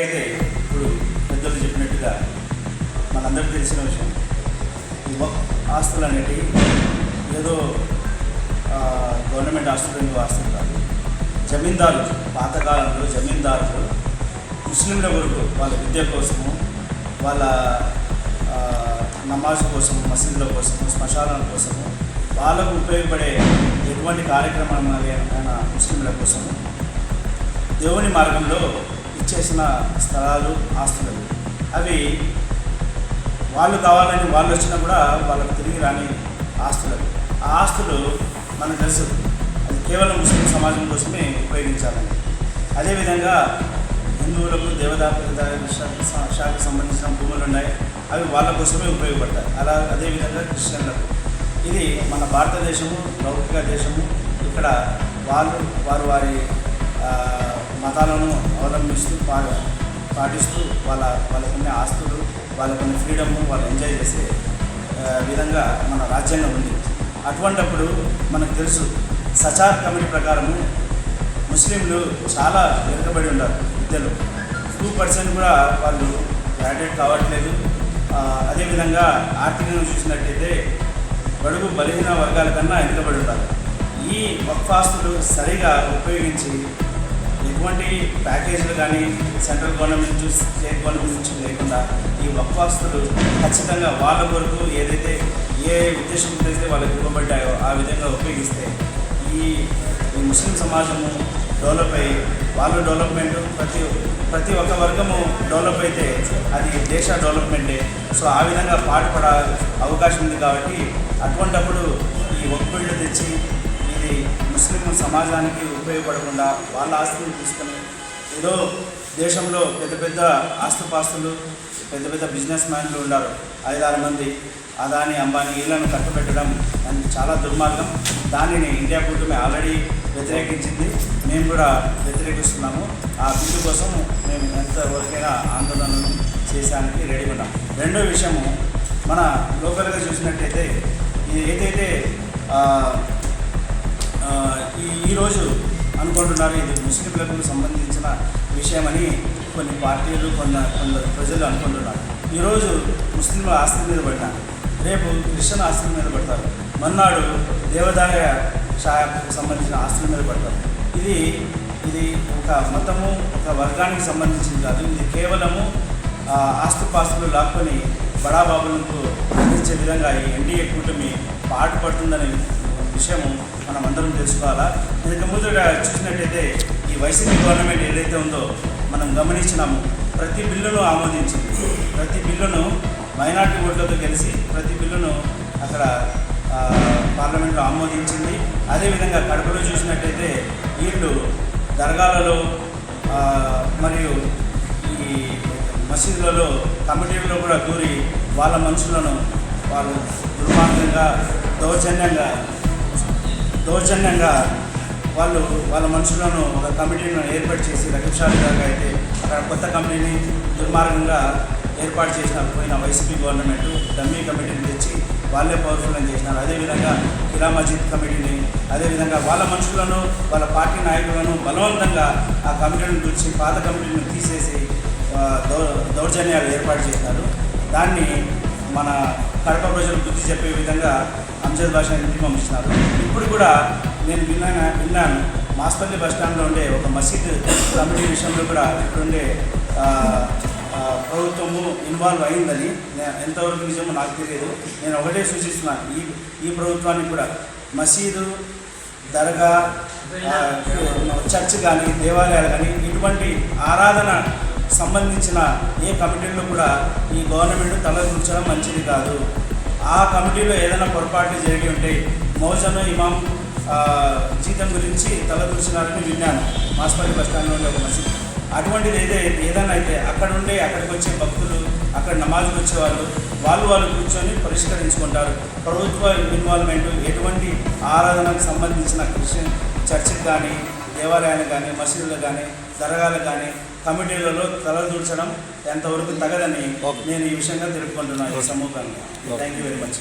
అయితే ఇప్పుడు పెద్దలు చెప్పినట్టుగా మనందరికీ తెలిసిన విషయం. ఈ ఆస్తులు అనేటివి ఏదో గవర్నమెంట్ ఆస్తులు ఎందుకు ఆస్తులు కాదు. జమీందారులు పాతకాలంలో జమీందారులు ముస్లింల వరకు వాళ్ళ విద్య కోసము వాళ్ళ నమాజ్ కోసము మసీదుల కోసము శ్మశానాల కోసము వాళ్ళకు ఉపయోగపడే ఎటువంటి కార్యక్రమాలు అయినా ముస్లింల కోసము దేవుని మార్గంలో ఇచ్చేసిన స్థలాలు ఆస్తులు. అవి వాళ్ళు కావాలని వాళ్ళు వచ్చినా కూడా వాళ్ళకు తిరిగి రాని ఆస్తులు. ఆ ఆస్తులు మనకు తెలుసు. అది కేవలం ముస్లిం సమాజం కోసమే ఉపయోగించాలని అదేవిధంగా హిందువులకు దేవదాప శాఖకు సంబంధించిన భూములు ఉన్నాయి. అవి వాళ్ళ కోసమే ఉపయోగపడతాయి. అలా అదేవిధంగా క్రిస్టియన్లకు. ఇది మన భారతదేశము లౌకిక దేశము. ఇక్కడ వాళ్ళు వారు వారి మతాలను అవలంబిస్తూ పా- పాటిస్తూ వాళ్ళ వాళ్ళకున్న ఆస్తులు వాళ్ళకున్న ఫ్రీడమ్ వాళ్ళు ఎంజాయ్ చేసే విధంగా మన రాజ్యాంగం ఉంది. అటువంటప్పుడు మనకు తెలుసు సచార్ కమిటీ ప్రకారము ముస్లింలు చాలా వెనుకబడి ఉన్నారు విద్యలో. టూ పర్సెంట్ కూడా వాళ్ళు గ్రాడ్యుయేట్ కావట్లేదు. అదేవిధంగా ఆర్థికంగా చూసినట్టయితే బడుగు బలహీన వర్గాల కన్నా వెనుకబడి ఉన్నారు ఈ వక్ఫాస్తులు సరిగా ఉపయోగించి ఎటువంటి ప్యాకేజీలు కానీ సెంట్రల్ గవర్నమెంట్ నుంచి స్టేట్ గవర్నమెంట్ నుంచి లేకుండా ఈ వక్వాస్తులు ఖచ్చితంగా వాళ్ళ కొరకు ఏదైతే ఏ ఉద్దేశం అయితే వాళ్ళకి ఇవ్వబడ్డాయో ఆ విధంగా ఉపయోగిస్తే ఈ ఈ ముస్లిం సమాజము డెవలప్ అయ్యి వాళ్ళ డెవలప్మెంట్ ప్రతి ప్రతి ఒక్క వర్గము డెవలప్ అయితే అది దేశ డెవలప్మెంటే. సో ఆ విధంగా పాటుపడ అవకాశం ఉంది కాబట్టి అటువంటప్పుడు ఈ ఒక్కళ్ళు తెచ్చి ఇది ముస్లిం సమాజానికి ఉపయోగపడకుండా వాళ్ళ ఆస్తులు తీసుకొని ఏదో దేశంలో పెద్ద పెద్ద ఆస్తుపాస్తులు పెద్ద పెద్ద బిజినెస్ మ్యాన్లు ఉన్నారు. ఐదారు మంది అదాని అంబానీ వీళ్ళను కట్టుబెట్టడం అని చాలా దుర్మార్గం. దానిని ఇండియా కూటమి ఆల్రెడీ వ్యతిరేకించింది. మేము కూడా వ్యతిరేకిస్తున్నాము. ఆ బిల్లు కోసం మేము ఎంతవరకైనా ఆందోళనలు చేసానికి రెడీ ఉన్నాం. రెండో విషయము మన లోకల్గా చూసినట్టయితే ఇది ఏదైతే ఈ ఈరోజు అనుకుంటున్నారు ఇది ముస్లింలకు సంబంధించిన విషయమని కొన్ని పార్టీలు కొందరు కొందరు ప్రజలు అనుకుంటున్నారు. ఈరోజు ముస్లింల ఆస్తి మీద పడ్డారు రేపు క్రిస్టియన్ ఆస్తుల మీద పడతారు. మన్నాడు దేవదాయ శాఖకు సంబంధించిన ఆస్తుల మీద పడతారు ఇది ఇది ఒక మతము ఒక వర్గానికి సంబంధించింది కాదు. ఇది కేవలము ఆస్తుపాస్తులు లాక్కొని బడాబాబులకు అందించే విధంగా ఈ ఎన్డీఏ కూటమి పాటుపడుతుందనే విషయము మనం అందరం తెలుసుకోవాలా? ఇంతకు ముందుగా చూసినట్టయితే ఈ వైసీపీ గవర్నమెంట్ ఏదైతే ఉందో మనం గమనించినాము ప్రతి బిల్లును ఆమోదించింది. ప్రతి బిల్లును మైనార్టీ ఓట్లతో కలిసి ప్రతి బిల్లును అక్కడ పార్లమెంట్లో ఆమోదించింది. అదేవిధంగా కడపలో చూసినట్టయితే వీళ్ళు దర్గాలలో మరియు ఈ మసీదులలో కమిటీలో కూడా దూరి వాళ్ళ మనుషులను వాళ్ళు దుర్మార్గంగా దౌర్జన్యంగా దౌర్జన్యంగా వాళ్ళు వాళ్ళ మనుషులను ఒక కమిటీని ఏర్పాటు చేసి రక్షాలు అయితే అక్కడ కొత్త కమిటీని దుర్మార్గంగా ఏర్పాటు చేసిన పోయిన వైసీపీ గవర్నమెంట్ డమ్మీ కమిటీని తెచ్చి వాళ్ళే పవర్ఫుల్ అని చేసినారు. అదేవిధంగా కిరా మజీద్ కమిటీని అదేవిధంగా వాళ్ళ మనుషులను వాళ్ళ పార్టీ నాయకులను బలవంతంగా ఆ కమిటీని గురించి పాత కమిటీని తీసేసి దౌ దౌర్జన్యాలు ఏర్పాటు చేసినారు. దాన్ని మన కడప ప్రజలు బుద్ధి చెప్పే విధంగా అంజద్ భాష ఇంటికి పంపిస్తున్నారు. ఇప్పుడు కూడా నేను విన్నాను విన్నాను. మాస్పల్లి బస్ స్టాండ్లో ఉండే ఒక మసీద్ కమిటీ విషయంలో కూడా ఇప్పుడుండే ప్రభుత్వము ఇన్వాల్వ్ అయిందని ఎంతవరకు నిజమో నాకు తెలియదు. నేను ఒకటే సూచిస్తున్నాను. ఈ ఈ ప్రభుత్వానికి కూడా మసీదు దర్గా చర్చ్ కానీ దేవాలయాలు కానీ ఇటువంటి ఆరాధన సంబంధించిన ఏ కమిటీల్లో కూడా ఈ గవర్నమెంట్ తలదూర్చడం మంచిది కాదు. ఆ కమిటీలో ఏదైనా పొరపాట్లు జరిగి ఉంటే మౌజను ఇమాం జీతం గురించి తలదూర్చినారని విన్నాను. మాస్పల్లి బస్ స్టాండ్లో ఉండే ఒక మసీద్. అటువంటిది ఏదే ఏదైనా అయితే అక్కడ ఉండే అక్కడికి వచ్చే భక్తులు అక్కడ నమాజ్కి వచ్చే వాళ్ళు వాళ్ళు వాళ్ళు కూర్చొని పరిష్కరించుకుంటారు. ప్రభుత్వ ఇన్వాల్వ్మెంట్ ఎటువంటి ఆరాధనకు సంబంధించిన క్రిస్టియన్ చర్చికి కానీ దేవాలయాలకు కానీ మసీదులకు కానీ దర్గాలకు కానీ కమిటీలలో తలదూర్చడం ఎంతవరకు తగదని. నేను ఈ విషయంగా తెలుపుకుంటున్నాను ఈ సమూహంగా. Thank you very much